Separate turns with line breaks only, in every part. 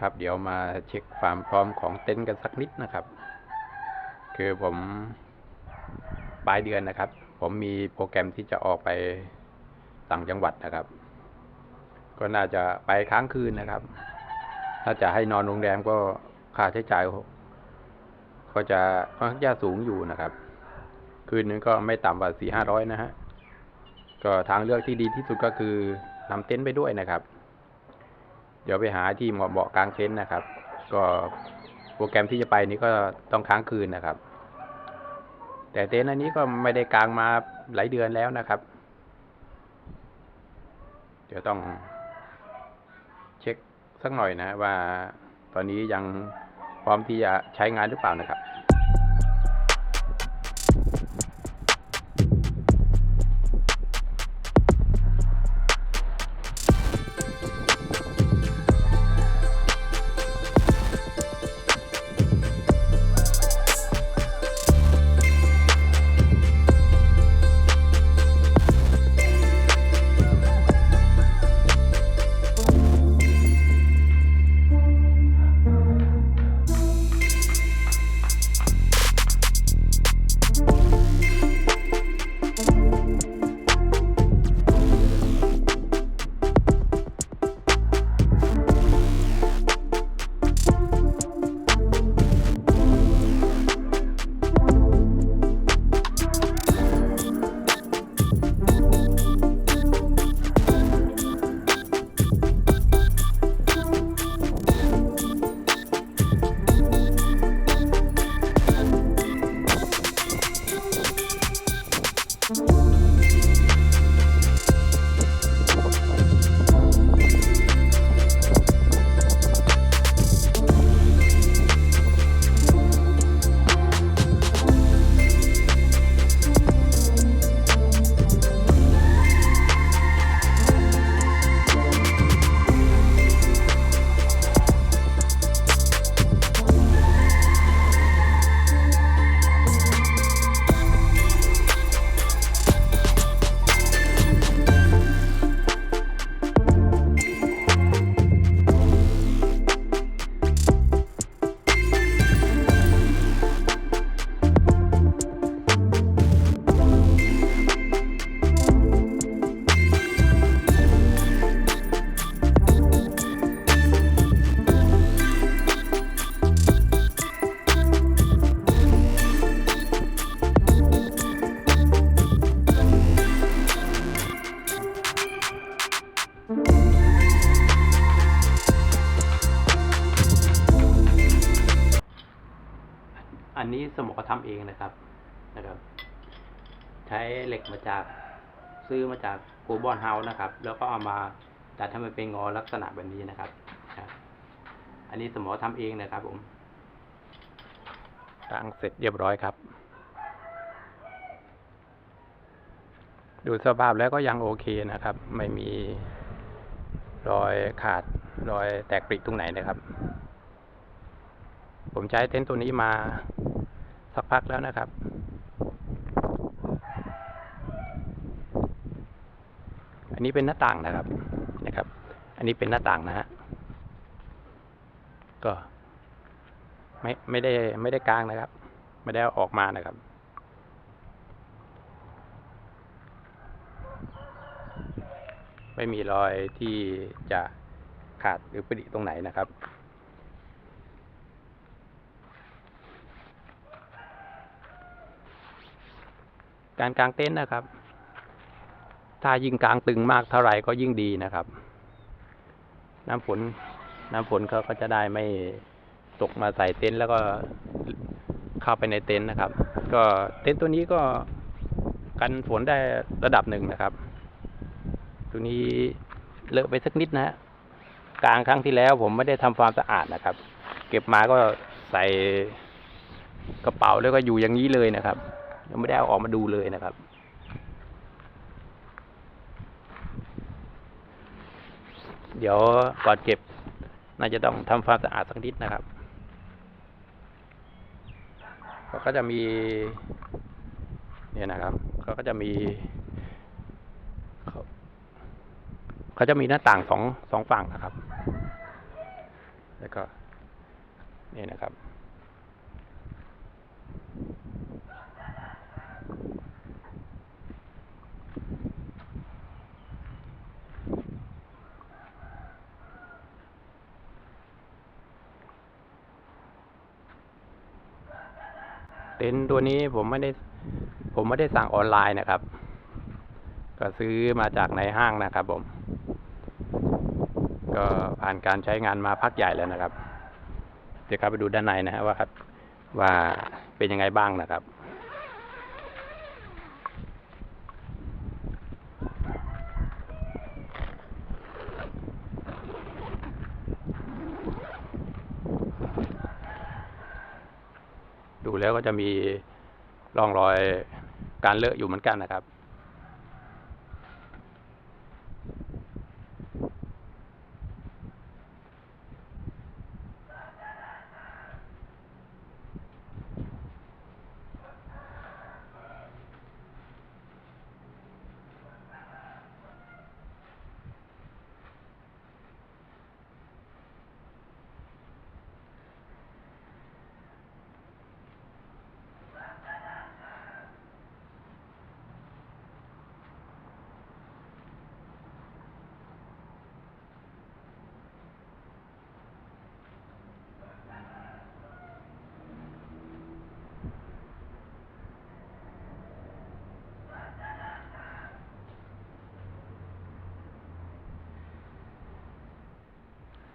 ครับ เดี๋ยวมาเช็คความพร้อมของเต็นท์กันสักนิดนะครับ คือผมปลายเดือนนะครับ ผมมีโปรแกรมที่จะออกไปต่างจังหวัดนะครับ ก็น่าจะไปค้างคืนนะครับ ถ้าจะให้นอนโรงแรมก็ค่าใช้จ่ายก็จะค่อนข้างจะสูงอยู่นะครับ คืนนึงก็ไม่ต่ำกว่าสี่ห้าร้อยนะฮะก็ทางเลือกที่ดีที่สุดก็คือนำเต็นท์ไปด้วยนะครับ เดี๋ยวไปหาที่เหมาะเบาะกลางเต็นท์นะครับ ก็โปรแกรมที่จะไปนี้ก็ต้องค้างคืนนะครับ แต่เต็นท์อันนี้ก็ไม่ได้กางมาหลายเดือนแล้วนะครับ เดี๋ยวต้องเช็คสักหน่อยนะว่าตอนนี้ยังพร้อมที่จะใช้งานหรือเปล่านะครับ นะครับ ใช้เหล็กมาจากซื้อมาจากกลบอลเฮาส์นะครับ แล้วก็เอามาดัดให้มันเป็นงอลักษณะแบบนี้นะครับครับอันนี้สมอทำเองนะครับผมตั้งเสร็จเรียบร้อยครับ ดูสภาพแล้วก็ยังโอเคนะครับ ไม่มีรอยขาดรอยแตกปริตรงไหนนะครับ ผมใช้เต็นท์ตัวนี้มาสักพักแล้วนะครับ อันนี้เป็นหน้าต่างนะครับนะครับ อันนี้เป็นหน้าต่างนะฮะก็ไม่ไม่ได้ไม่ได้กลางนะครับ ไม่ได้อออกมานะครับ ไม่มีรอยที่จะขาดหรือปริตรงไหนนะครับการกางเต็นท์นะครับ ถ้ายิ่งกลางตึงมากเท่าไหร่ก็ยิ่งดีนะครับ น้ำฝน น้ำฝนเขาก็จะได้ไม่ตกมาใส่เต็นท์แล้วก็เข้าไปในเต็นท์นะครับ ก็เต็นท์ตัวนี้ก็กันฝนได้ระดับหนึ่งนะครับ ตัวนี้เลอะไปสักนิดนะฮะกลางครั้งที่แล้วผมไม่ได้ทำความสะอาดนะครับ เก็บมาก็ใส่กระเป๋าแล้วก็อยู่อย่างนี้เลยนะครับยังไม่ได้เอาออกมาดูเลยนะครับ เดี๋ยวก่อนเก็บ น่าจะต้องทำความสะอาดสักนิดนะครับเขาก็จะมีเนี่ยนะครับเขาก็จะมีเขาเขาจะมีหน้าต่างสองสองฝั่งนะครับ แล้วก็นี่นะครับ เต็นท์ตัวนี้ผมไม่ได้ ผมไม่ได้สั่งออนไลน์นะครับ ก็ซื้อมาจากในห้างนะครับ ผม ก็ผ่านการใช้งานมาพักใหญ่แล้วนะครับ เดี๋ยวครับไปดูด้านในนะฮะว่าครับ ว่าเป็นยังไงบ้างนะครับ ดูแล้วก็จะมีร่องรอยการเลอะอยู่เหมือนกันนะครับ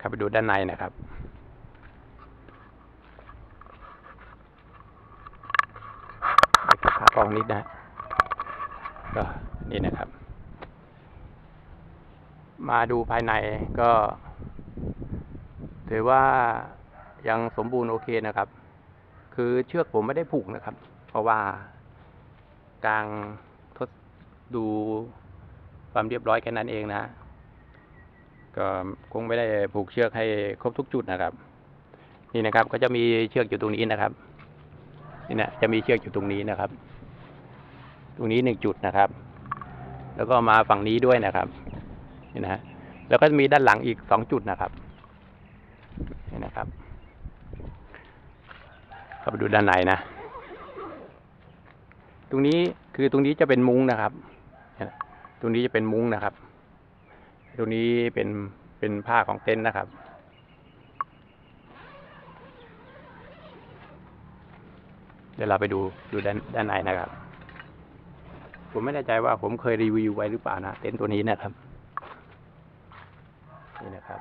ครับไปดูด้านในนะครับภากล้องนิดนะก็นี่นะครับ มาดูภายในก็ ถือว่ายังสมบูรณ์โอเคนะครับ คือเชือกผมไม่ได้ผูกนะครับ เพราะว่ากลางทดดูความเรียบร้อยแค่นั้นเองนะ ก็คงไม่ได้ผูกเชือกให้ครบทุกจุดนะครับ นี่นะครับ ก็จะมีเชือกอยู่ตรงนี้นะครับ นี่นะจะมีเชือกอยู่ตรงนี้นะครับ ตรงนี้หนึ่งจุดนะครับ แล้วก็มาฝั่งนี้ด้วยนะครับนี่นะแล้วก็มีด้านหลังอีกสองจุดนะครับนี่นะครับเข้าไปดูด้านในนะ ตรงนี้คือตรงนี้จะเป็นมุ้งนะครับ ตรงนี้จะเป็นมุ้งนะครับ ตรงนี้เป็นเป็นผ้าของเต็นท์นะครับ เดี๋ยวเราไปดูดูด้านด้านในนะครับ ผมไม่แน่ใจว่าผมเคยรีวิวไว้หรือเปล่านะเต็นท์ตัวนี้นะครับ นี่นะครับ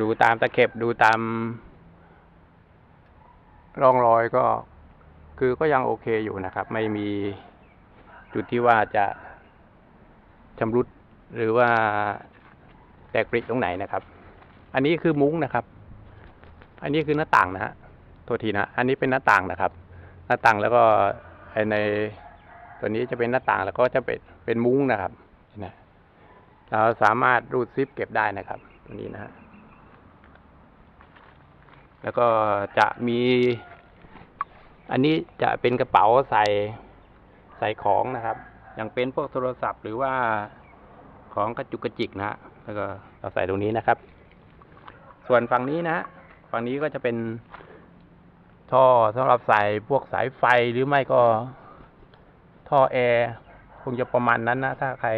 ดูตามตะเข็บดูตามร่องรอยก็ คือก็ยังโอเคอยู่นะครับ ไม่มีจุดที่ว่าจะชำรุดหรือว่าแตกปริตรงไหนนะครับ อันนี้คือมุ้งนะครับ อันนี้คือหน้าต่างนะฮะโทษทีนะ อันนี้เป็นหน้าต่างนะครับ หน้าต่างแล้วก็ไอในตัวนี้จะเป็นหน้าต่างแล้วก็จะเป็นเป็นมุ้งนะครับนะเราสามารถรูดซิปเก็บได้นะครับ ตัวนี้นะฮะแล้วก็จะมี อันนี้จะเป็นกระเป๋าใส่ใส่ของนะครับ อย่างเป็นพวกโทรศัพท์หรือว่าของกระจุกกระจิกนะฮะแล้วก็เราใส่ตรงนี้นะครับ ส่วนฝั่งนี้นะฝั่งนี้ก็จะเป็นท่อสำหรับใส่พวกสายไฟหรือไม่ก็ท่อแอร์คงจะประมาณนั้นนะถ้าใคร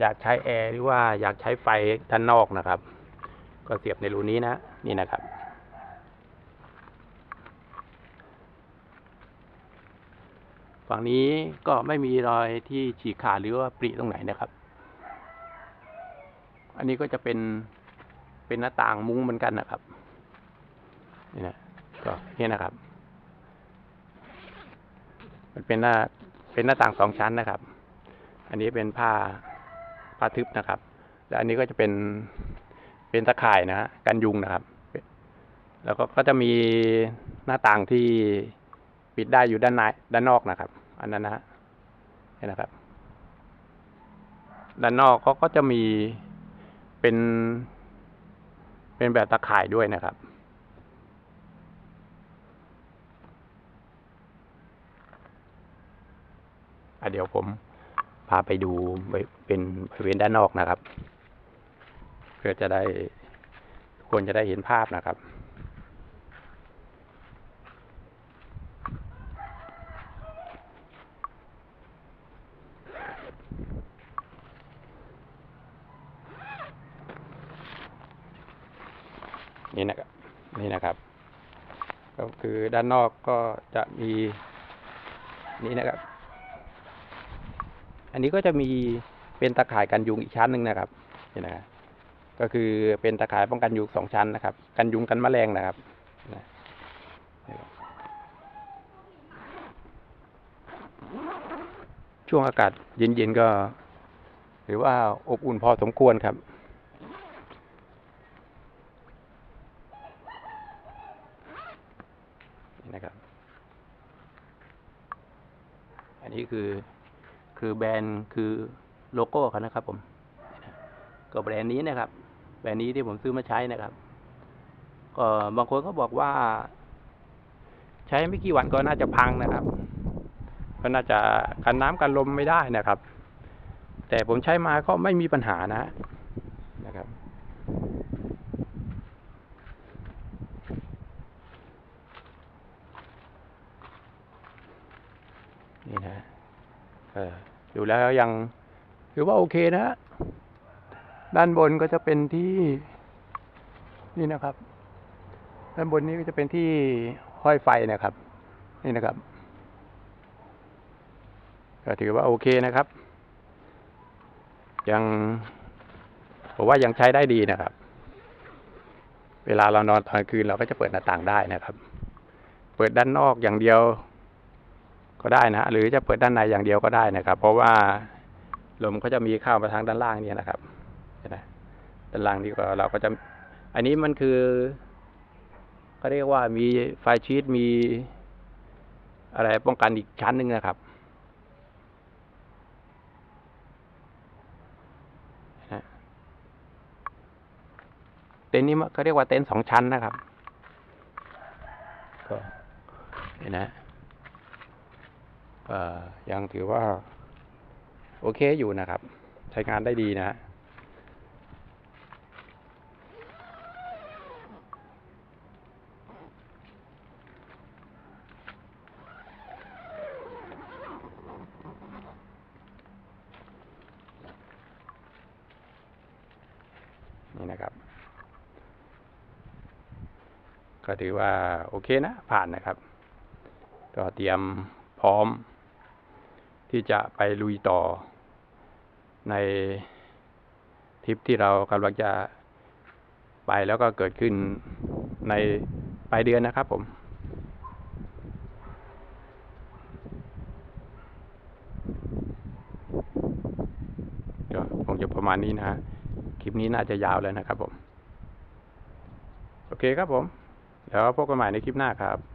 อยากใช้แอร์หรือว่าอยากใช้ไฟด้านนอกนะครับ ก็เสียบในรูนี้นะ นี่นะครับ ฝั่งนี้ก็ไม่มีรอยที่ฉีกขาดหรือว่าปริตรงไหนนะครับ อันนี้ก็จะเป็นเป็นหน้าต่างมุ้งเหมือนกันนะครับนี่นะก็นี่นะครับ มันเป็นหน้าเป็นหน้าต่างสองชั้นนะครับ อันนี้เป็นผ้าผ้าทึบนะครับ และอันนี้ก็จะเป็นเป็นตะข่ายนะฮะกันยุงนะครับ แล้วก็ก็จะมีหน้าต่างที่ปิดได้อยู่ด้านในด้านนอกนะครับ อันนั้นนะนี่นะครับ ด้านนอกเขาก็จะมีเป็น เป็นแบบตะข่ายด้วยนะครับอะเดี๋ยวผมพาไปดูเป็นบริเวณด้านนอกนะครับ เพื่อจะได้ทุกคนจะได้เห็นภาพนะครับ นี่นะครับนี่นะครับ ก็คือด้านนอกก็จะมีนี่นะครับ อันนี้ก็จะมีเป็นตะข่ายกันยุงอีกชั้นหนึ่งนะครับนี่นะครับก็คือเป็นตะข่ายป้องกันยุงสองชั้นนะครับ กันยุงกันแมลงนะครับช่วงอากาศเย็นๆก็ถือว่าอบอุ่นพอสมควรครับ นะครับ อันนี้คือคือแบรนด์คือโลโก้เขานะครับ ผม ก็แบรนด์นี้นะครับ แบรนด์นี้ที่ผมซื้อมาใช้นะครับ ก็บางคนก็บอกว่า ใช้ไม่กี่วันก็น่าจะพังนะครับ ก็น่าจะกันน้ำกันลมไม่ได้นะครับ แต่ผมใช้มาก็ไม่มีปัญหานะนะครับ นี่นะ เออดูแล้วยังถือว่าโอเคนะ ด้านบนก็จะเป็นที่นี่นะครับ ด้านบนนี้ก็จะเป็นที่ห้อยไฟนะครับ นี่นะครับ ก็ถือว่าโอเคนะครับ ยังผมว่ายังใช้ได้ดีนะครับ เวลาเรานอนตอนคืนเราก็จะเปิดหน้าต่างได้นะครับ เปิดด้านนอกอย่างเดียว ก็ได้นะ หรือจะเปิดด้านในอย่างเดียวก็ได้นะครับ เพราะว่าลมก็จะมีเข้ามาทางด้านล่างเนี่ยนะครับนไหมด้านล่างนี่ก็เราก็จะ อันนี้มันคือเขาเรียกว่ามีไฟชีตมีอะไรป้องกันอีกชั้นหนึ่งนะครับเต็นท์นี้มันเขาเรียกว่าเต็นท์สองชั้นนะครับ ก็เห็นนะ ยังถือว่า โอเคอยู่นะครับ ใช้งานได้ดีนะฮะนี่นะครับ ก็ถือว่าโอเคนะ ผ่านนะครับ ก็เตรียมพร้อม ที่จะไปลุยต่อ ในทริปที่เรากำลังจะไปแล้วก็เกิดขึ้นในปลายเดือนนะครับผมก็คงจะประมาณนี้นะฮะ คลิปนี้น่าจะยาวแล้วนะครับผม โอเคครับผมเดี๋ยวพบกันใหม่ในคลิปหน้าครับ